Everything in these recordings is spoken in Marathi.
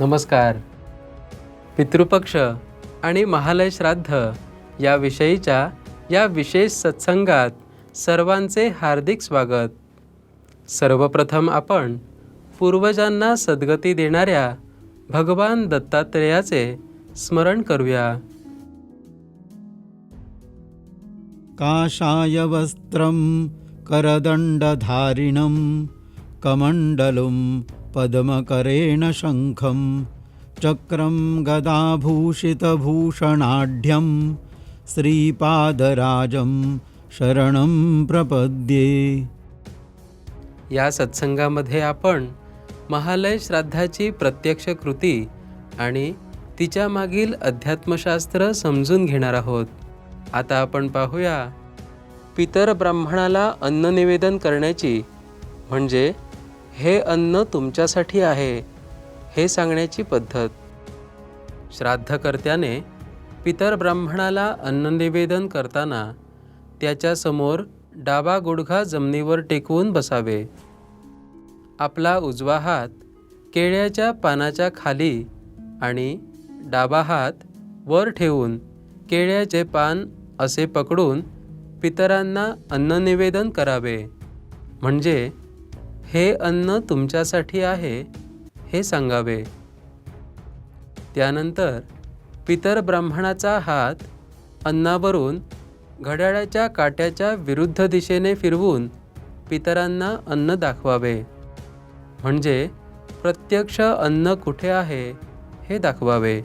नमस्कार. पितृपक्ष आणि महालय श्राद्ध या विषयीच्या या विशेष सत्संगात सर्वांचे हार्दिक स्वागत. सर्वप्रथम आपण पूर्वजांना सद्गती देणाऱ्या भगवान दत्तात्रेयाचे स्मरण करूया. काशायवस्त्रं करदण्डधारिणं कमण्डलुं पद्मकरेण शङ्खं चक्रं गदाभूषितभूषणाढ्यं श्रीपादराजं शरणं प्रपद्ये। या सत्संगामध्ये आपण महालय श्राद्धाची प्रत्यक्ष कृती आणि तिच्या मागील अध्यात्मशास्त्र समजून घेणार आहोत. आता आपण पाहूया पितर ब्राह्मणाला अन्न निवेदन करण्याची म्हणजे हे अन्न तुमच्यासाठी आहे हे सांगण्याची पद्धत. श्राद्धकर्त्याने पितर ब्राह्मणाला अन्ननिवेदन करताना त्याच्यासमोर डावा गुडघा जमिनीवर टेकवून बसावे. आपला उजवा हात केळ्याच्या पानाच्या खाली आणि डावा हात वर ठेवून केळ्याचे पान असे पकडून पितरांना अन्ननिवेदन करावे. म्हणजे हे अन्न तुमच्यासाठी आहे हे सांगावे. त्यानंतर पितर ब्राह्मणाचा हात अन्नावरून घड्याळाच्या काट्याच्या विरुद्ध दिशेने फिरवून पितरांना अन्न दाखवावे. म्हणजे प्रत्यक्ष अन्न कुठे आहे हे दाखवावे.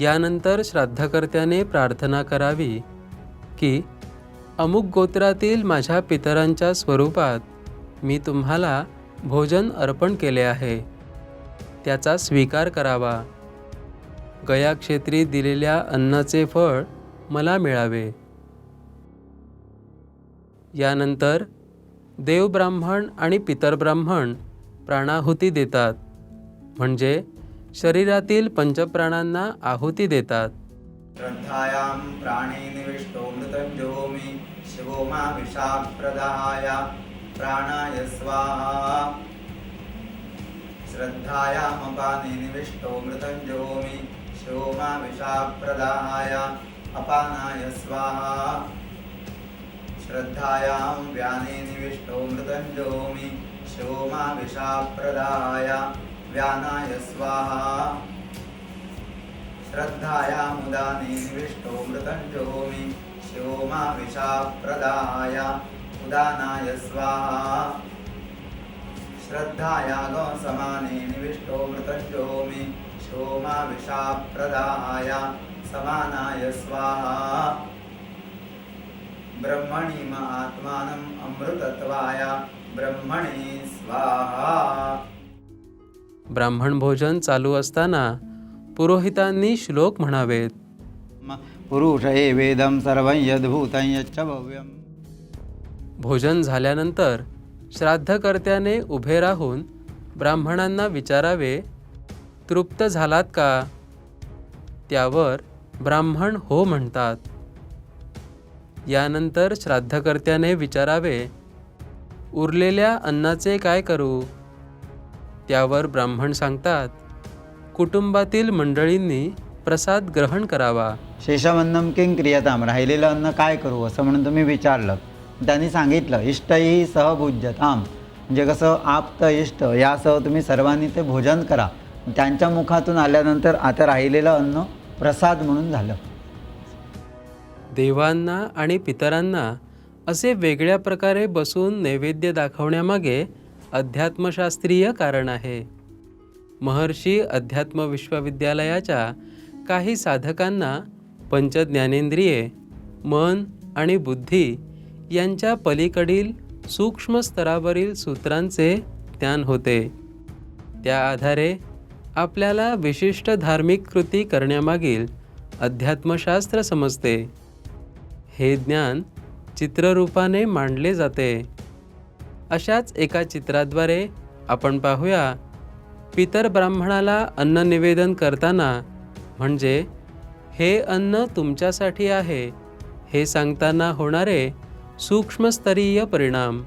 यानंतर श्राद्धकर्त्याने प्रार्थना करावी की अमुक गोत्रातील माझ्या पितरांच्या स्वरूपात मी तुम्हाला भोजन अर्पण केले आहे. त्याचा स्वीकार करावा. गयाक्षेत्री दिलेल्या अन्नाचे फळ मला मिळावे. यानंतर देवब्राह्मण आणि पितरब्राह्मण प्राणाहुती देतात. म्हणजे शरीरातील पंचप्राणांना आहुती देतात. श्रद्धायां प्राणे निविष्टो मृतं जोमि शिवो मा विषाप्रदाय प्राणाय स्वाहा। श्रद्धायामपाने निविष्टो मृतञ्जोमि विशाप्रदाय अपानाय स्वाहा। श्रद्धायां व्याने निविष्टो मृतञ्जोमि श्योमा व्यानाय स्वाहा। श्रद्धायामुदाने निविष्टो मृतञ्जोमि श्योमाविषाप्रदाय उदानाय स्वाहा। श्रद्धाया समाने निविष्टो मृतं जोमि शिवो मा विषाप्रदाय समानाय स्वाहा। ब्रह्मणि म आत्मानम् अमृतत्वाय ब्रह्मणे स्वाहा। ब्राह्मण भोजन चालू असताना पुरोहितांनी श्लोक म्हणावेत। पुरुष हे वेदं सर्वं यद्भूतं यच्च भव्यम्। भोजन झाल्यानंतर श्राद्धकर्त्याने उभे राहून ब्राह्मणांना विचारावे तृप्त झालात का त्यावर ब्राह्मण हो म्हणतात. यानंतर श्राद्धकर्त्याने विचारावे उरलेल्या अन्नाचे काय करू त्यावर ब्राह्मण सांगतात कुटुंबातील मंडळींनी प्रसाद ग्रहण करावा. शेषमन्नम किंग क्रियताम राहिलेलं अन्न काय करू? असं म्हणून तुम्ही विचारलं. त्यांनी सांगितलं इष्टही सहभुज्यताम म्हणजे कसं आप्त इष्ट यासह तुम्ही सर्वांनी ते भोजन करा. त्यांच्या मुखातून आल्यानंतर आता राहिलेलं अन्न प्रसाद म्हणून झालं. देवांना आणि पितरांना असे वेगळ्या प्रकारे बसून नैवेद्य दाखवण्यामागे अध्यात्मशास्त्रीय कारण आहे. महर्षी अध्यात्म विश्वविद्यालयाच्या काही साधकांना पंचज्ञानेंद्रिये मन आणि बुद्धी यांच्या पलीकडील सूक्ष्म स्तरावरील सूत्रांचे ज्ञान होते. त्या आधारे आपल्याला विशिष्ट धार्मिक कृती करण्यामागील अध्यात्मशास्त्र समजते. हे ज्ञान चित्ररूपाने मांडले जाते. अशाच एका चित्राद्वारे आपण पाहूया पितर ब्राह्मणाला अन्न निवेदन करताना म्हणजे हे अन्न तुमच्यासाठी आहे हे सांगताना होणारे सूक्ष्मस्तरीय परिणाम.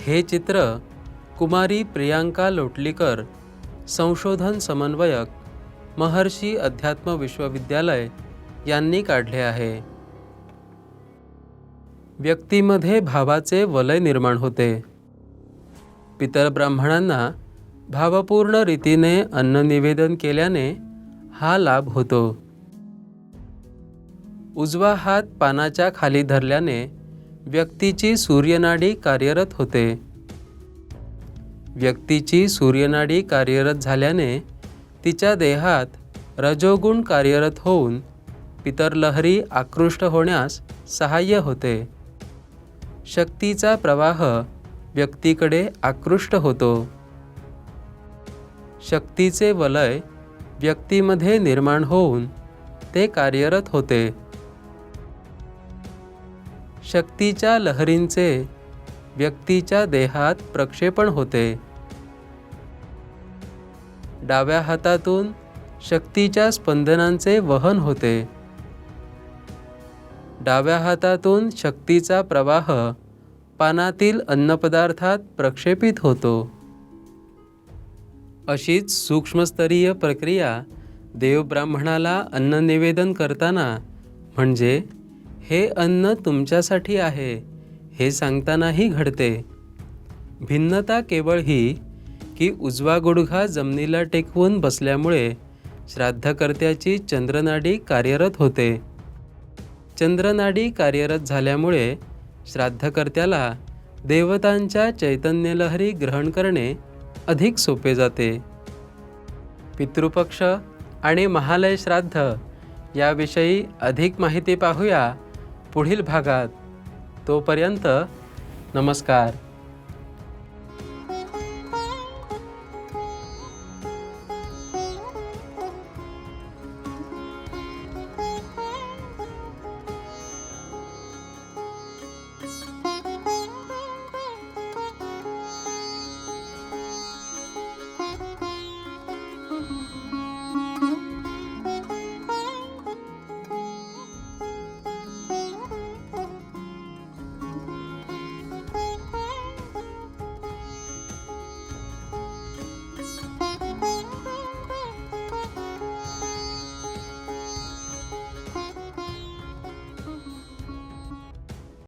हे चित्र कुमारी प्रियांका लोटलीकर संशोधन समन्वयक महर्षी अध्यात्म विश्वविद्यालय यांनी काढले आहे. व्यक्तीमध्ये भावाचे वलय निर्माण होते. पितर ब्राह्मणांना भावपूर्ण रीतीने अन्न निवेदन केल्याने हा लाभ होतो. उजवा हात पानाच्या खाली धरल्याने व्यक्तीची सूर्यनाडी कार्यरत होते. व्यक्तीची सूर्यनाडी कार्यरत झाल्याने तिच्या देहात रजोगुण कार्यरत होऊन पितरलहरी आकृष्ट होण्यास सहाय्य होते. शक्तीचा प्रवाह व्यक्तीकडे आकृष्ट होतो. शक्तीचे वलय व्यक्तीमध्ये निर्माण होऊन ते कार्यरत होते. शक्तीच्या लहरींचे व्यक्तीच्या देहात प्रक्षेपण होते. डाव्या हातातून शक्तीच्या स्पंदनांचे वहन होते. डाव्या हातातून शक्तीचा प्रवाह पानातील अन्नपदार्थात प्रक्षेपित होतो. अशीच सूक्ष्मस्तरीय प्रक्रिया देवब्राह्मणाला अन्ननिवेदन करताना म्हणजे हे अन्न तुमच्यासाठी आहे हे सांगतानाही घडते. भिन्नता केवळ ही की उजवा गुडघा जमिनीला टेकवून बसल्यामुळे श्राद्धकर्त्याची चंद्रनाडी कार्यरत होते. चंद्रनाडी कार्यरत झाल्यामुळे श्राद्धकर्त्याला देवतांच्या चैतन्यलहरी ग्रहण करणे अधिक सोपे जाते. पितृपक्ष आणि महालय श्राद्ध याविषयी अधिक माहिती पाहूया पुढील भागात तोपर्यंत नमस्कार.